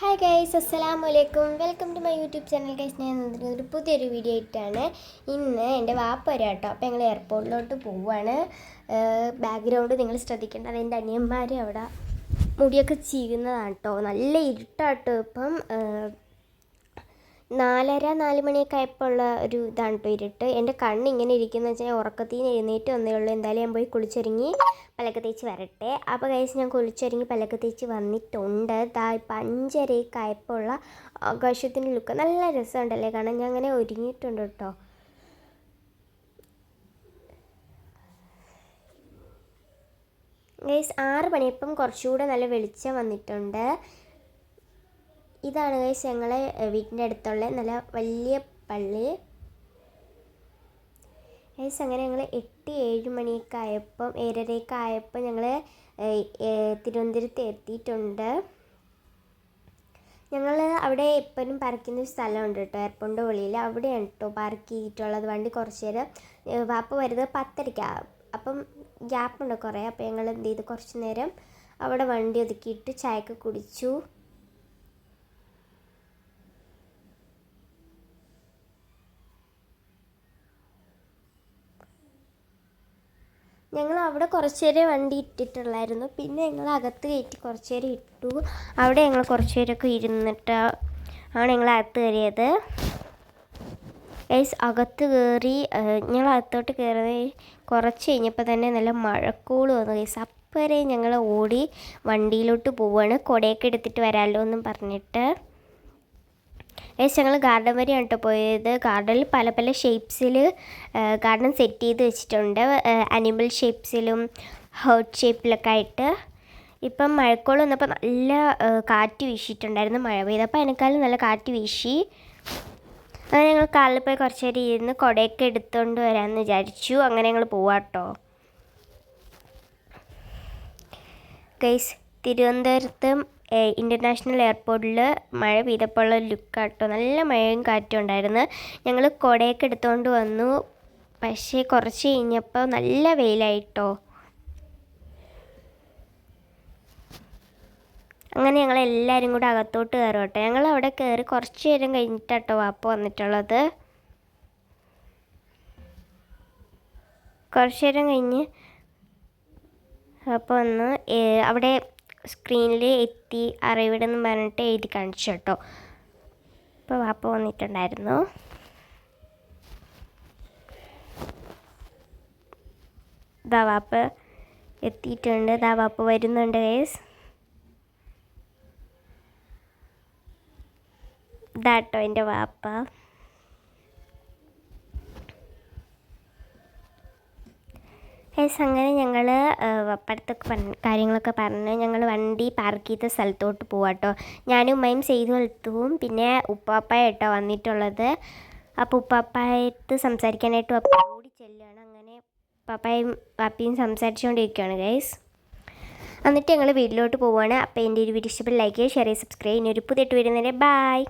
Hi guys അസ്സലാമു അലൈക്കും welcome to my YouTube channel guys ഞാൻ ഒരു പുതിയൊരു വീഡിയോ ആയിട്ടാണ് ഇന്ന് എന്റെ വാപ്പ വരാം കേട്ടോ അപ്പോൾ ഞങ്ങൾ എയർപോർട്ടിലോട്ട് പോവുകയാണ് ബാക്ക്ഗ്രൗണ്ട് നിങ്ങൾ ശ്രദ്ധിക്കേണ്ട. അത് എന്റെ അനിയന്മാർ അവിടെ മുടിയൊക്കെ ചീകുന്നതാണ് കേട്ടോ നല്ല ഇരുട്ടാട്ടോ ഇപ്പം. നാലര നാല് മണിയൊക്കെ ആയപ്പോൾ ഉള്ള ഒരു ഇതാണ് കേട്ടോ ഇരുട്ട്. എന്റെ കണ്ണ് ഇങ്ങനെ ഇരിക്കുന്ന വെച്ചാൽ ഉറക്കത്തിൽ നിന്ന് എഴുന്നേറ്റ് വന്നേ ഉള്ളൂ. എന്തായാലും ഞാൻ പോയി കുളിച്ചൊരുങ്ങി പല്ലൊക്കെ തേച്ച് വരട്ടെ. അപ്പോൾ കഴിച്ച് ഞാൻ കുളിച്ചൊരുങ്ങി പല്ലൊക്കെ തേച്ച് വന്നിട്ടുണ്ട്. ദാ ഇപ്പം അഞ്ചരയൊക്കെ ആയപ്പോൾ ഉള്ള ആകാശത്തിന്റെ ലുക്ക് നല്ല രസമുണ്ടല്ലേ കാരണം ഞാൻ അങ്ങനെ ഒരുങ്ങിയിട്ടുണ്ട് കേട്ടോ ഗൈസ് ആറ് മണിയപ്പം കുറച്ചുകൂടെ നല്ല വെളിച്ചം വന്നിട്ടുണ്ട്. ഇതാണ് ഗൈസ് ഞങ്ങളെ വീട്ടിന്റെ അടുത്തുള്ള നല്ല വലിയ പള്ളി. ഗൈസ് അങ്ങനെ ഞങ്ങൾ എട്ട് ഏഴ് മണിയൊക്കെ ആയപ്പം ഏഴരയൊക്കെ ആയപ്പോൾ ഞങ്ങൾ തിരുവനന്തപുരത്ത് എത്തിയിട്ടുണ്ട്. ഞങ്ങൾ അവിടെ എപ്പോഴും പാർക്കുന്ന ഒരു സ്ഥലമുണ്ട് കേട്ടോ എയർപോർട്ടിന്റെ വെളിയിൽ അവിടെയാണ് കേട്ടോ പാർക്ക് ചെയ്തിട്ടുള്ളത്. വണ്ടി കുറച്ച് നേരം വാപ്പ വരുന്നത് പത്തരയ്ക്കാണ് അപ്പം ഗ്യാപ്പുണ്ട് കുറേ. അപ്പോൾ ഞങ്ങൾ എന്ത് ചെയ്തു? കുറച്ച് നേരം അവിടെ വണ്ടി ഒതുക്കിയിട്ട് ചായക്ക് കുടിച്ചു. ഞങ്ങൾ അവിടെ കുറച്ച് നേരം വണ്ടി ഇട്ടിട്ടുള്ളായിരുന്നു. പിന്നെ ഞങ്ങൾ അകത്ത് കയറ്റി കുറച്ച് നേരം ഇട്ടു. അവിടെ ഞങ്ങൾ കുറച്ച് നേരമൊക്കെ ഇരുന്നിട്ട് ആണ് ഞങ്ങൾ അകത്ത് കയറിയത്. ഗൈസ് അകത്ത് കയറി ഞങ്ങൾ അകത്തോട്ട് കയറി കുറച്ച് കഴിഞ്ഞപ്പോൾ തന്നെ നല്ല മഴക്കോൾ വന്നു. ഗൈസ് അപ്പരെ ഞങ്ങൾ ഓടി വണ്ടിയിലോട്ട് പോവുകയാണ് കുടയൊക്കെ എടുത്തിട്ട് വരാമല്ലോ എന്നും പറഞ്ഞിട്ട്. ഏസ് ഞങ്ങൾ ഗാർഡൻ വരെയാണ് കേട്ടോ പോയത് ഗാർഡനിൽ പല പല ഷേപ്സിൽ ഗാർഡൻ സെറ്റ് ചെയ്ത് വെച്ചിട്ടുണ്ട്. അനിമൽ ഷേപ്സിലും ഹേർട്ട് ഷേപ്പിലൊക്കെ ആയിട്ട്. ഇപ്പം മഴക്കോളം വന്നപ്പോൾ നല്ല കാറ്റ് വീശിയിട്ടുണ്ടായിരുന്നു മഴ പെയ്തപ്പോൾ അതിനേക്കാളും നല്ല കാറ്റ് വീശി. അങ്ങനെ ഞങ്ങൾ കാലിൽ പോയി കുറച്ച് നേരം ഇരുന്ന് കുടയൊക്കെ എടുത്തുകൊണ്ട് വരാമെന്ന് വിചാരിച്ചു. അങ്ങനെ ഞങ്ങൾ പോവാട്ടോ. ഗൈസ് തിരുവനന്തപുരത്ത് ഇന്റർനാഷണൽ എയർപോർട്ടിൽ മഴ പെയ്തപ്പോഴുള്ള ലുക്കാട്ടോ നല്ല മഴയും കാറ്റും ഉണ്ടായിരുന്നു. ഞങ്ങൾ കുടയൊക്കെ എടുത്തുകൊണ്ട് വന്നു. പക്ഷേ കുറച്ച് കഴിഞ്ഞപ്പോൾ നല്ല വെയിലായിട്ടോ. അങ്ങനെ ഞങ്ങൾ എല്ലാവരും കൂടെ അകത്തോട്ട് കയറും കേട്ടോ ഞങ്ങൾ അവിടെ കയറി കുറച്ച് നേരം കഴിഞ്ഞിട്ടാട്ടോ വാപ്പ വന്നിട്ടുള്ളത്. കുറച്ച് നേരം കഴിഞ്ഞ് അപ്പോൾ ഒന്ന് അവിടെ സ്ക്രീനിൽ എത്തി അറിവിടെന്ന് പറഞ്ഞിട്ട് എഴുതി കാണിച്ചു കേട്ടോ. അപ്പോൾ വാപ്പ വന്നിട്ടുണ്ടായിരുന്നു. ദവാപ്പ് വാപ്പ എത്തിയിട്ടുണ്ട്. ദവാപ്പ് വാപ്പ വരുന്നുണ്ട് ഗൈസ് ഇതാട്ടോ എന്റെ വാപ്പ. ഗൈസ് അങ്ങനെ ഞങ്ങൾ അപ്പുറത്തൊക്കെ കാര്യങ്ങളൊക്കെ പറഞ്ഞ്. ഞങ്ങൾ വണ്ടി പാർക്ക് ചെയ്ത സ്ഥലത്തോട്ട് പോവാട്ടോ ഞാനും ഉമ്മയും ചെയ്തു എത്തുവും പിന്നെ ഉപ്പാപ്പായിട്ടോ വന്നിട്ടുള്ളത്. അപ്പോൾ ഉപ്പാപ്പായത്ത് സംസാരിക്കാനായിട്ട് പപ്പ ഓടി ചെല്ലുകയാണ് അങ്ങനെ പപ്പായും പാപ്പയും സംസാരിച്ചുകൊണ്ടിരിക്കുകയാണ് ഗൈസ് എന്നിട്ട് ഞങ്ങൾ വീട്ടിലോട്ട് പോവുകയാണ് അപ്പോൾ എന്റെ ഒരു വീഡിയോ ഇഷ്ടപ്പെട്ട് ലൈക്ക് ചെയ്യുക ഷെയർ ചെയ്യുക സബ്സ്ക്രൈബ് ഇനി ഒരു പുതിയ വരുന്നവരെ ബായ്